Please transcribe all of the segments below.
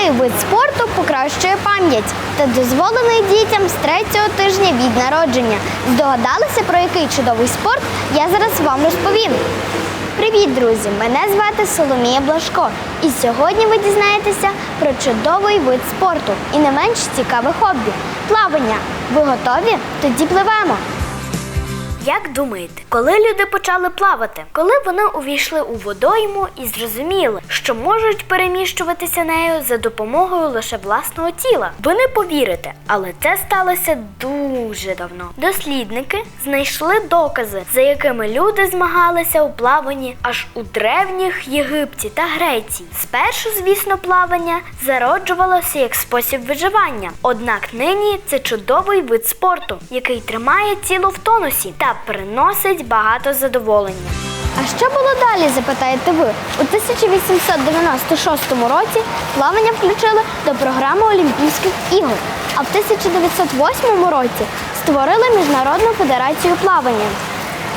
Цей вид спорту покращує пам'ять та дозволений дітям з третього тижня від народження. Здогадалися про який чудовий спорт? Я зараз вам розповім. Привіт, друзі! Мене звати Соломія Блашко. І сьогодні ви дізнаєтеся про чудовий вид спорту і не менш цікаве хобі плавання. Ви готові? Тоді пливемо. Як думаєте, коли люди почали плавати? Коли вони увійшли у водойму і зрозуміли, що можуть переміщуватися нею за допомогою лише власного тіла? Ви не повірите, але це сталося дуже давно. Дослідники знайшли докази, за якими люди змагалися у плаванні аж у древніх Єгипті та Греції. Спершу, звісно, плавання зароджувалося як спосіб виживання. Однак нині це чудовий вид спорту, який тримає тіло в тонусі та приносить багато задоволення. А що було далі, запитаєте ви? У 1896 році плавання включили до програми Олімпійських ігор, а в 1908 році створили Міжнародну федерацію плавання.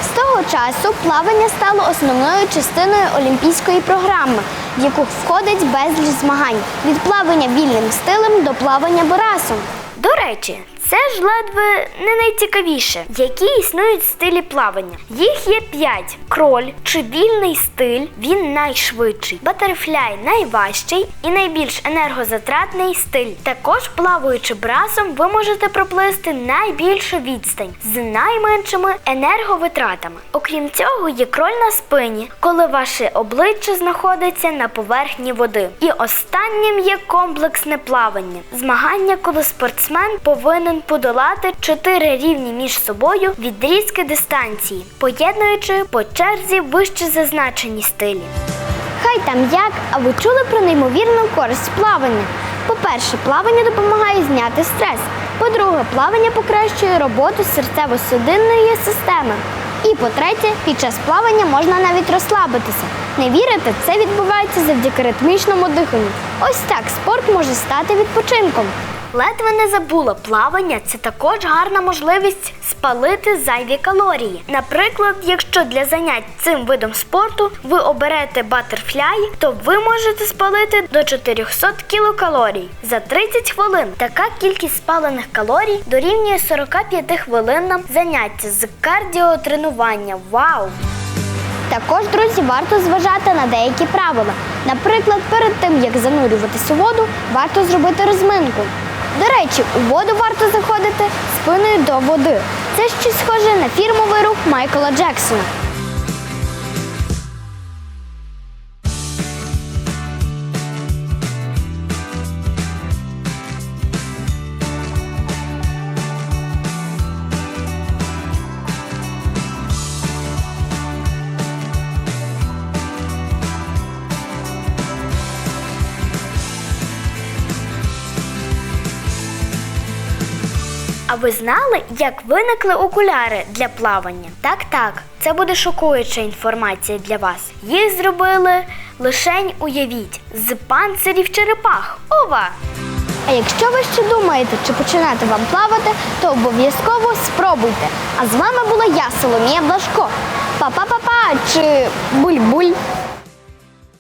З того часу плавання стало основною частиною олімпійської програми, в яку входить безліч змагань від плавання вільним стилем до плавання бурасом. До речі, це ж ледве не найцікавіше, які існують стилі плавання. Їх є п'ять: кроль чи вільний стиль, він найшвидший, батерфляй найважчий і найбільш енергозатратний стиль. Також плаваючи брасом, ви можете проплисти найбільшу відстань з найменшими енерговитратами. Окрім цього, є кроль на спині, коли ваше обличчя знаходиться на поверхні води. І останнім є комплексне плавання. Змагання, коли спортсмен повинен подолати чотири рівні між собою відрізки дистанції, поєднуючи по черзі вище зазначені стилі. Хай там як, а ви чули про неймовірну користь плавання? По-перше, плавання допомагає зняти стрес. По-друге, плавання покращує роботу серцево-судинної системи. І по-третє, під час плавання можна навіть розслабитися. Не вірите, це відбувається завдяки ритмічному диханню. Ось так спорт може стати відпочинком. Ледве не забула, плавання це також гарна можливість спалити зайві калорії. Наприклад, якщо для занять цим видом спорту ви оберете батерфляй, то ви можете спалити до 400 кілокалорій за 30 хвилин. Така кількість спалених калорій дорівнює 45 хвилинам заняття з кардіотренування. Вау! Також, друзі, варто зважати на деякі правила. Наприклад, перед тим як занурюватися у воду, варто зробити розминку. До речі, у воду варто заходити спиною до води. Це щось схоже на фірмовий рух Майкла Джексона. А ви знали, як виникли окуляри для плавання? Так, так, це буде шокуюча інформація для вас. Їх зробили лишень уявіть з панцирів черепах. Ова! А якщо ви ще думаєте, чи починати вам плавати, то обов'язково спробуйте. А з вами була я, Соломія Блашко. Па-па-па-па чи буль-буль.